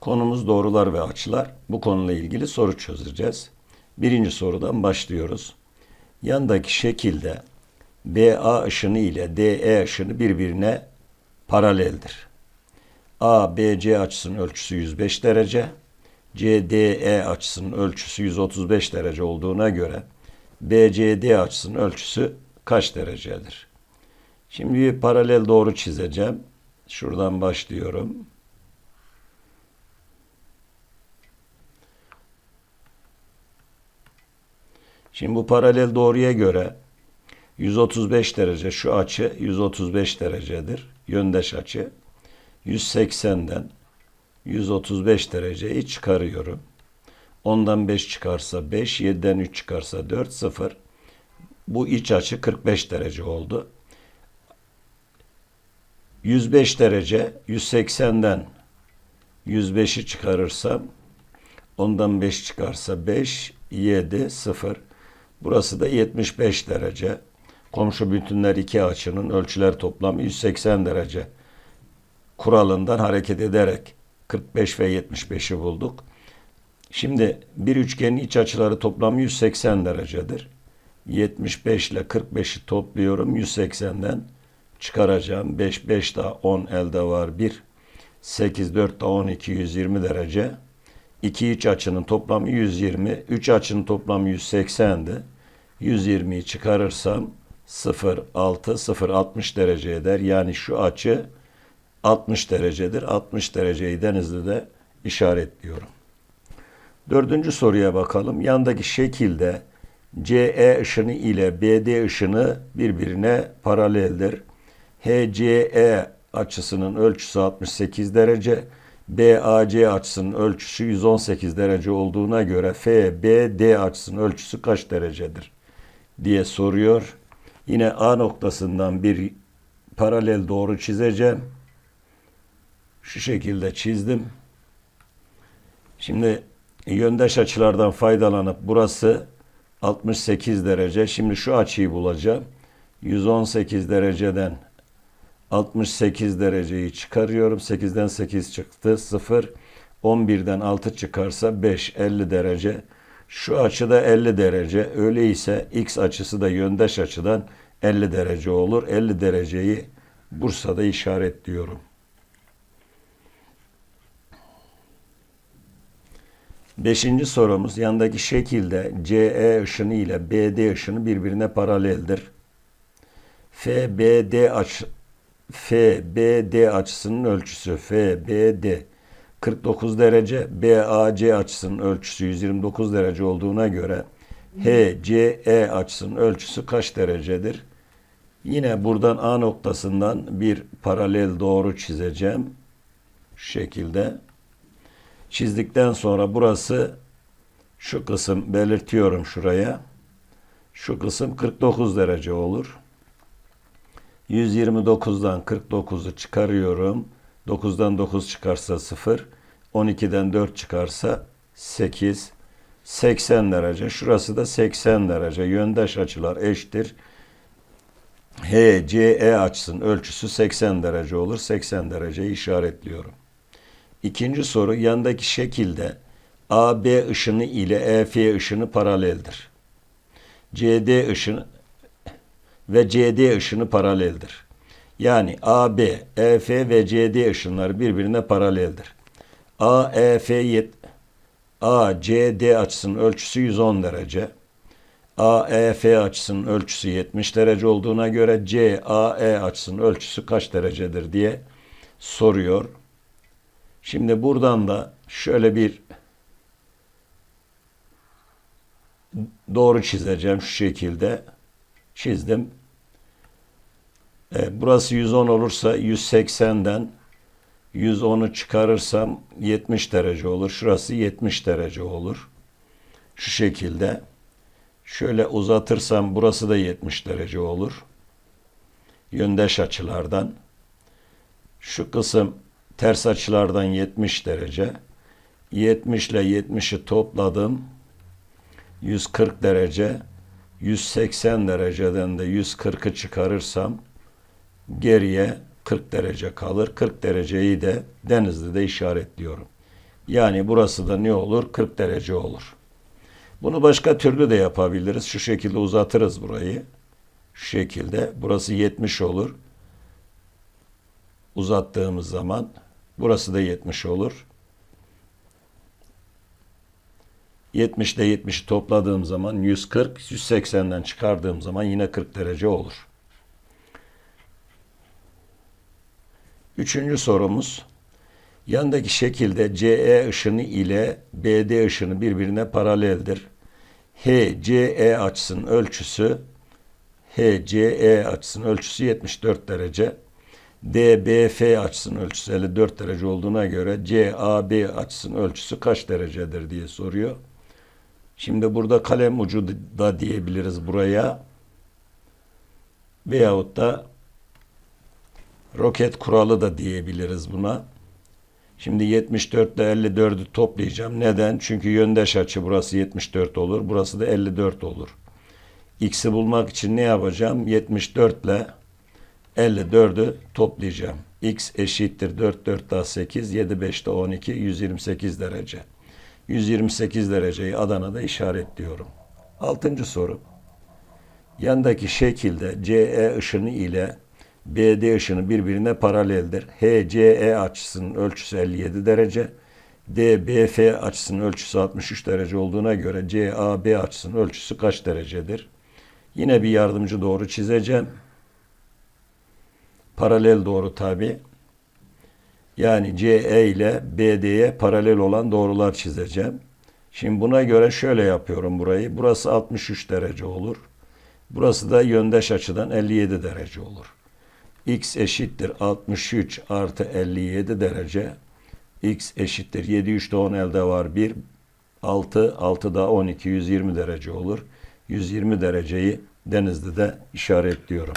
Konumuz doğrular ve açılar. Bu konuyla ilgili soru çözeceğiz. Birinci sorudan başlıyoruz. Yandaki şekilde BA ışını ile DE ışını birbirine paraleldir. A, BC açısının ölçüsü 105 derece, CDE açısının ölçüsü 135 derece olduğuna göre BCD açısının ölçüsü kaç derecedir? Şimdi bir paralel doğru çizeceğim. Şuradan başlıyorum. Şimdi bu paralel doğruya göre 135 derece şu açı 135 derecedir. Yöndeş açı. 180'den 135 dereceyi çıkarıyorum. 10'dan 5 çıkarsa 5, 7'den 3 çıkarsa 4, 0. Bu iç açı 45 derece oldu. 105 derece 180'den 105'i çıkarırsam ondan 5 çıkarsa 5, 7, 0. Burası da 75 derece. Komşu bütünler iki açının ölçüler toplamı 180 derece. Kuralından hareket ederek 45 ve 75'i bulduk. Şimdi bir üçgenin iç açıları toplamı 180 derecedir. 75 ile 45'i topluyorum 180'den çıkaracağım. 5, 5 daha 10 elde var 1. 8, 4 daha 12, 120 derece. İki iç açının toplamı 120. Üç açının toplamı 180'di. 120'yi çıkarırsam 0, 6, 0, 60 derece eder. Yani şu açı 60 derecedir. 60 dereceyi Denizli'de işaretliyorum. Dördüncü soruya bakalım. Yandaki şekilde CE ışını ile BD ışını birbirine paraleldir. HCE açısının ölçüsü 68 derece, BAC açısının ölçüsü 118 derece olduğuna göre FBD açısının ölçüsü kaç derecedir diye soruyor. Yine A noktasından bir paralel doğru çizeceğim. Şu şekilde çizdim. Şimdi yöndeş açılardan faydalanıp burası 68 derece. Şimdi şu açıyı bulacağım. 118 dereceden 68 dereceyi çıkarıyorum. 8'den 8 çıktı. 0. 11'den 6 çıkarsa 5. 50 derece. Şu açı da 50 derece. Öyleyse x açısı da yöndeş açıdan 50 derece olur. 50 dereceyi Bursa'da işaretliyorum. Beşinci sorumuz yandaki şekilde CE ışını ile BD ışını birbirine paraleldir. FBD FBD açısının ölçüsü FBD 49 derece, BAC açısının ölçüsü 129 derece olduğuna göre HCE açısının ölçüsü kaç derecedir? Yine buradan A noktasından bir paralel doğru çizeceğim. Şu şekilde. Çizdikten sonra burası şu kısım belirtiyorum şuraya. Şu kısım 49 derece olur. 129'dan 49'u çıkarıyorum. 9'dan 9 çıkarsa 0. 12'den 4 çıkarsa 8. 80 derece. Şurası da 80 derece. Yöndeş açılar eşittir. HCE açısının ölçüsü 80 derece olur. 80 dereceyi işaretliyorum. İkinci soru yandaki şekilde AB ışını ile EF ışını paraleldir. CD ışını ve CD ışını paraleldir. Yani AB, EF ve CD ışınları birbirine paraleldir. AEF ACD açısının ölçüsü 110 derece. AEF açısının ölçüsü 70 derece olduğuna göre CAE açısının ölçüsü kaç derecedir diye soruyor. Şimdi buradan da şöyle bir doğru çizeceğim şu şekilde. Çizdim. E, burası 110 olursa 180'den 110'u çıkarırsam 70 derece olur. Şurası 70 derece olur. Şu şekilde. Şöyle uzatırsam burası da 70 derece olur. Yöndeş açılardan. Şu kısım ters açılardan 70 derece. 70 ile 70'i topladım. 140 derece. 180 dereceden de 140'ı çıkarırsam geriye 40 derece kalır. 40 dereceyi de Denizli'de işaretliyorum. Yani burası da ne olur? 40 derece olur. Bunu başka türlü de yapabiliriz. Şu şekilde uzatırız burayı. Şu şekilde. Burası 70 olur. Uzattığımız zaman burası da 70 olur. 70 ile 70'i topladığım zaman 140, 180'den çıkardığım zaman yine 40 derece olur. Üçüncü sorumuz. Yandaki şekilde CE ışını ile BD ışını birbirine paraleldir. HCE açısının ölçüsü HCE açısının ölçüsü 74 derece. DBF açısının ölçüsü 54 derece olduğuna göre CAB açısının ölçüsü kaç derecedir diye soruyor. Şimdi burada kalem ucu da diyebiliriz buraya. Veyahut da roket kuralı da diyebiliriz buna. Şimdi 74 ile 54'ü toplayacağım. Neden? Çünkü yöndeş açı burası 74 olur. Burası da 54 olur. X'i bulmak için ne yapacağım? 74 ile 54'ü toplayacağım. X eşittir 4, 4 daha 8, 7, 5 daha 12, 128 derece. 128 dereceyi Adana'da işaretliyorum. Altıncı soru. Yandaki şekilde CE ışını ile BD ışını birbirine paraleldir. HCE açısının ölçüsü 57 derece. DBF açısının ölçüsü 63 derece olduğuna göre CAB açısının ölçüsü kaç derecedir? Yine bir yardımcı doğru çizeceğim. Paralel doğru tabi. Yani CE ile BD'ye paralel olan doğrular çizeceğim. Şimdi buna göre şöyle yapıyorum burayı. Burası 63 derece olur. Burası da yöndeş açıdan 57 derece olur. X eşittir 63 artı 57 derece. X eşittir 7, 3 de 10 elde var 1. 6, 6 da 12, 120 derece olur. 120 dereceyi denizde de işaretliyorum.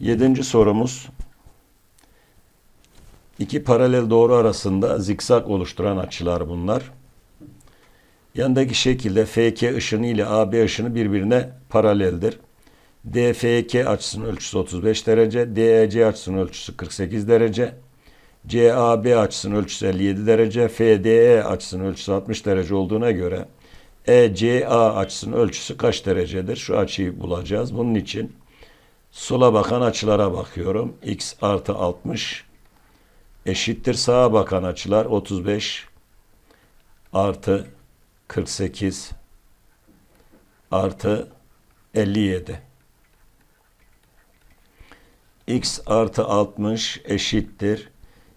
Yedinci sorumuz. İki paralel doğru arasında zikzak oluşturan açılar bunlar. Yandaki şekilde FK ışını ile AB ışını birbirine paraleldir. DFK açısının ölçüsü 35 derece, DEC açısının ölçüsü 48 derece, CAB açısının ölçüsü 57 derece, FDE açısının ölçüsü 60 derece olduğuna göre ECA açısının ölçüsü kaç derecedir? Şu açıyı bulacağız. Bunun için sola bakan açılara bakıyorum. X artı 60 eşittir sağa bakan açılar 35 artı 48 artı 57. X artı 60 eşittir.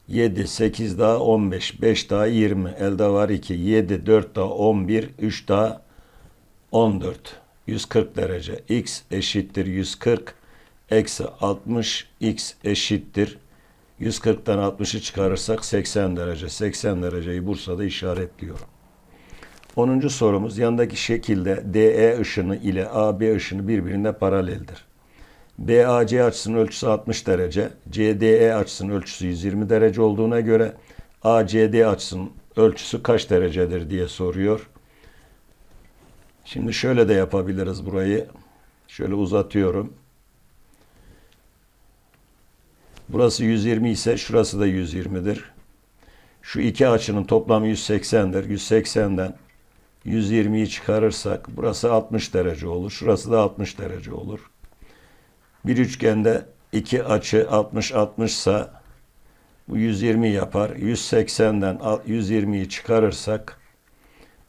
7, 8 daha 15, 5 daha 20, elde var 2, 7, 4 daha 11, 3 daha 14. 140 derece. X eşittir 140, eksi 60, X eşittir. 140'tan 60'ı çıkarırsak 80 derece. 80 dereceyi Bursa'da işaretliyorum. 10. sorumuz yandaki şekilde DE ışını ile AB ışını birbirine paraleldir. BAC açısının ölçüsü 60 derece, CDE açısının ölçüsü 120 derece olduğuna göre ACD açısının ölçüsü kaç derecedir diye soruyor. Şimdi şöyle de yapabiliriz burayı. Şöyle uzatıyorum. Burası 120 ise şurası da 120'dir. Şu iki açının toplamı 180'dir. 180'den 120'yi çıkarırsak burası 60 derece olur. Şurası da 60 derece olur. Bir üçgende iki açı 60-60 ise bu 120 yapar. 180'den 120'yi çıkarırsak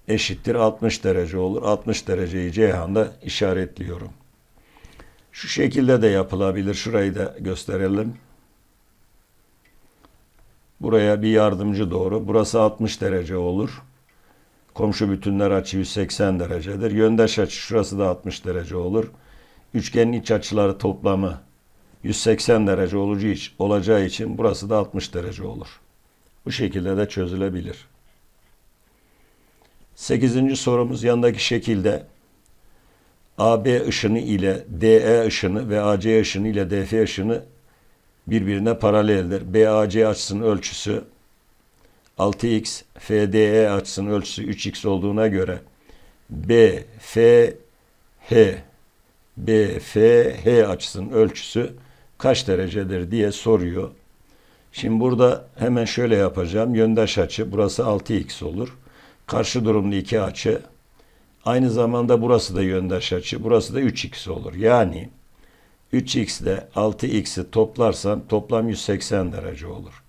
eşittir 60 derece olur. 60 dereceyi Ceyhan'da işaretliyorum. Şu şekilde de yapılabilir. Şurayı da gösterelim. Buraya bir yardımcı doğru. Burası 60 derece olur. Komşu bütünler açı 180 derecedir. Yöndeş açı şurası da 60 derece olur. Üçgenin iç açıları toplamı 180 derece olacağı için burası da 60 derece olur. Bu şekilde de çözülebilir. Sekizinci sorumuz yandaki şekilde AB ışını ile DE ışını ve AC ışını ile DF ışını birbirine paraleldir. BAC açısının ölçüsü 6x, FDE açısının ölçüsü 3x olduğuna göre BFH BFH açısının ölçüsü kaç derecedir diye soruyor. Şimdi burada hemen şöyle yapacağım. Yöndaş açı burası 6x olur. Karşı durumlu iki açı. Aynı zamanda burası da yöndaş açı. Burası da 3x olur. Yani 3x ile 6x'i toplarsam toplam 180 derece olur.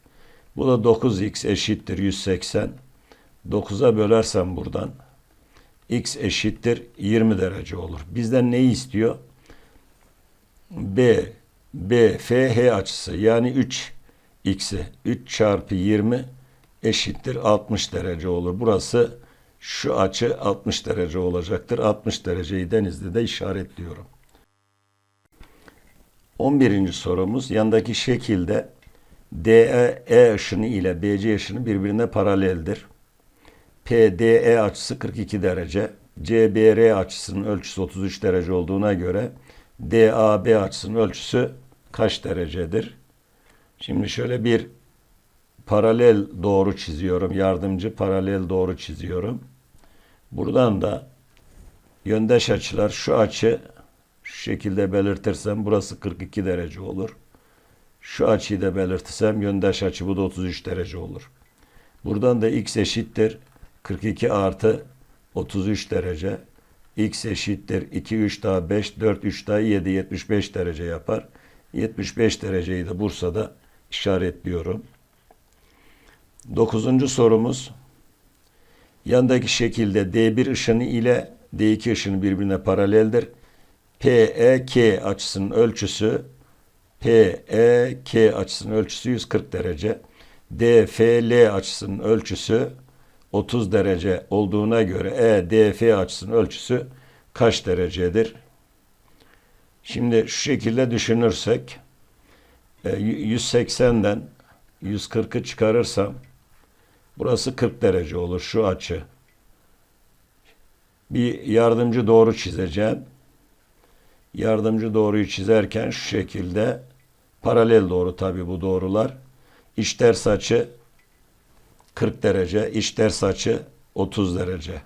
Bu da 9x eşittir 180. 9'a bölersem buradan x eşittir 20 derece olur. Bizden neyi istiyor? B, B, F, H açısı yani 3 x'i 3 çarpı 20 eşittir 60 derece olur. Burası şu açı 60 derece olacaktır. 60 dereceyi denizde işaretliyorum. 11. sorumuz yandaki şekilde DE E ışını ile BC ışını birbirine paraleldir. PDE açısı 42 derece. CBR açısının ölçüsü 33 derece olduğuna göre DAB açısının ölçüsü kaç derecedir? Şimdi şöyle bir paralel doğru çiziyorum. Yardımcı paralel doğru çiziyorum. Buradan da yöndeş açılar şu açı şu şekilde belirtirsem burası 42 derece olur. Şu açıyı da belirtirsem yöndeş açı bu da 33 derece olur. Buradan da x eşittir 42 artı 33 derece. x eşittir 2, 3 daha 5, 4, 3 daha 7, 75 derece yapar. 75 dereceyi de Bursa'da işaretliyorum. Dokuzuncu sorumuz. Yandaki şekilde D1 ışını ile D2 ışını birbirine paraleldir. PEK açısının ölçüsü PEK açısının ölçüsü 140 derece. DFL açısının ölçüsü 30 derece olduğuna göre EDF açısının ölçüsü kaç derecedir? Şimdi şu şekilde düşünürsek e, 180'den 140'ı çıkarırsam burası 40 derece olur şu açı. Bir yardımcı doğru çizeceğim. Yardımcı doğruyu çizerken şu şekilde paralel doğru tabi bu doğrular. İç ters açı 40 derece, iç ters açı 30 derece.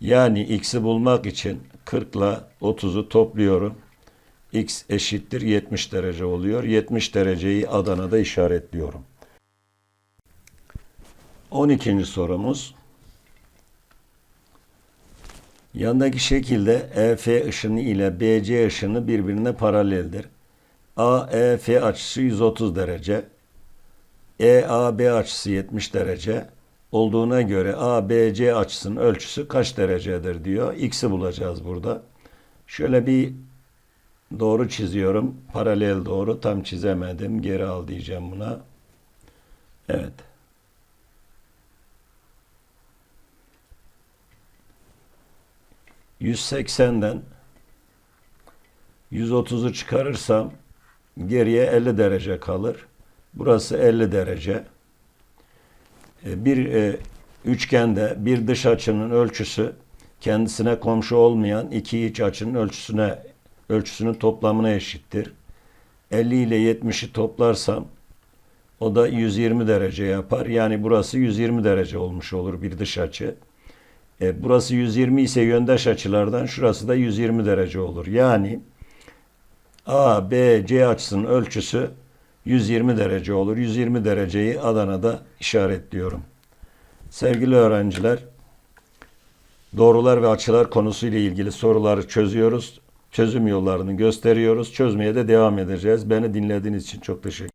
Yani x'i bulmak için 40 ile 30'u topluyorum. x eşittir 70 derece oluyor. 70 dereceyi Adana'da işaretliyorum. 12. sorumuz. Yandaki şekilde EF ışını ile BC ışını birbirine paraleldir. AEF açısı 130 derece. EAB açısı 70 derece olduğuna göre ABC açısının ölçüsü kaç derecedir diyor. X'i bulacağız burada. Şöyle bir doğru çiziyorum. Paralel doğru tam çizemedim. Geri al diyeceğim buna. Evet. ...180'den... ...130'u çıkarırsam... ...geriye 50 derece kalır. Burası 50 derece. E, Bir e, üçgende bir dış açının ölçüsü kendisine komşu olmayan iki iç açının ölçüsüne ölçüsünün toplamına eşittir. 50 ile 70'i toplarsam o da 120 derece yapar. Yani burası 120 derece olmuş olur bir dış açı. E, burası 120 ise yöndeş açılardan şurası da 120 derece olur. Yani A, B, C açısının ölçüsü 120 derece olur. 120 dereceyi Adana'da işaretliyorum. Sevgili öğrenciler, doğrular ve açılar konusuyla ilgili soruları çözüyoruz. Çözüm yollarını gösteriyoruz. Çözmeye de devam edeceğiz. Beni dinlediğiniz için çok teşekkür